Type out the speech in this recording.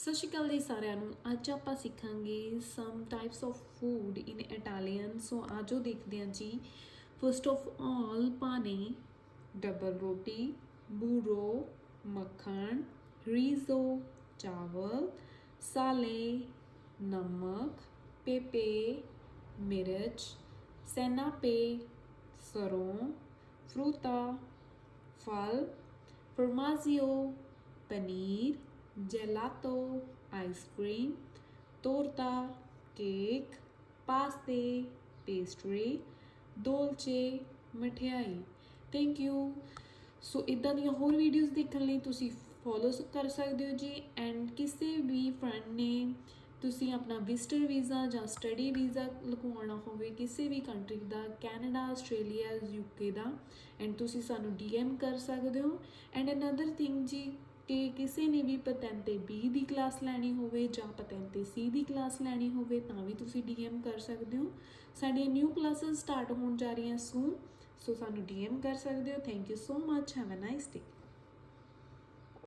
ਸਤਿ ਸ਼੍ਰੀ ਅਕਾਲ ਜੀ ਸਾਰਿਆਂ ਨੂੰ। ਅੱਜ ਆਪਾਂ ਸਿੱਖਾਂਗੇ some types of food in Italian so ਆਜੋ ਦੇਖਦੇ ਹਾਂ ਜੀ। ਫਸਟ ਆਫ ਆਲ ਪਾਣੀ ਡਬਲ ਰੋਟੀ, ਬੂਰੋ, ਮੱਖਣ, ਰੀਜ਼ੋ, ਚਾਵਲ, ਸਾਲੇ, ਨਮਕ, ਪੇਪੇ, ਮਿਰਚ, ਸੈਨਾਪੇ, ਸਰੋਂ ਫਰੂਤਾ ਫਲ, ਫਰਮਾਜ਼ੀਓ, ਪਨੀਰ ਜੈਲਾਤੋ ਆਈਸਕ੍ਰੀਮ ਤੋਰਤਾ ਕੇਕ ਪਾਸਤੇ ਪੇਸਟਰੀ ਦੋਲਚੇ ਮਠਿਆਈ ਥੈਂਕ ਯੂ ਸੋ ਇਦਾਂ ਦੀਆਂ ਹੋਰ ਵੀਡੀਓਜ਼ ਦੇਖਣ ਲਈ ਤੁਸੀਂ ਫੋਲੋ ਕਰ ਸਕਦੇ ਹੋ ਜੀ ਐਂਡ ਕਿਸੇ ਵੀ ਫਰੈਂਡ ਨੇ ਤੁਸੀਂ ਆਪਣਾ ਵਿਜ਼ਟਰ ਵੀਜ਼ਾ ਜਾਂ ਸਟੱਡੀ ਵੀਜ਼ਾ ਲਗਵਾਉਣਾ ਹੋਵੇ ਕਿਸੇ ਵੀ ਕੰਟਰੀ ਦਾ ਕੈਨੇਡਾ ਆਸਟ੍ਰੇਲੀਆ ਯੂਕੇ ਦਾ ਐਂਡ ਤੁਸੀਂ ਸਾਨੂੰ ਡੀਐਮ ਕਰ ਸਕਦੇ ਹੋ ਐਂਡ ਅਨਦਰ ਥਿੰਗ ਜੀ ਕਿ ਕਿਸੇ ਨੇ ਵੀ ਪਤਨ ਤੇ B ਦੀ ਕਲਾਸ ਲੈਣੀ ਹੋਵੇ ਜਾਂ ਪਤਨ ਤੇ C ਦੀ ਕਲਾਸ ਲੈਣੀ ਹੋਵੇ ਤਾਂ ਵੀ ਤੁਸੀਂ ਡੀਐਮ ਕਰ ਸਕਦੇ ਹੋ। ਸਾਡੀਆਂ ਨਿਊ ਕਲਾसेस ਸਟਾਰਟ ਹੋਣ ਜਾ ਰਹੀਆਂ ਸੂਨ ਸੋ ਸਾਨੂੰ ਡੀਐਮ ਕਰ ਸਕਦੇ ਹੋ। Thank you so much have a nice day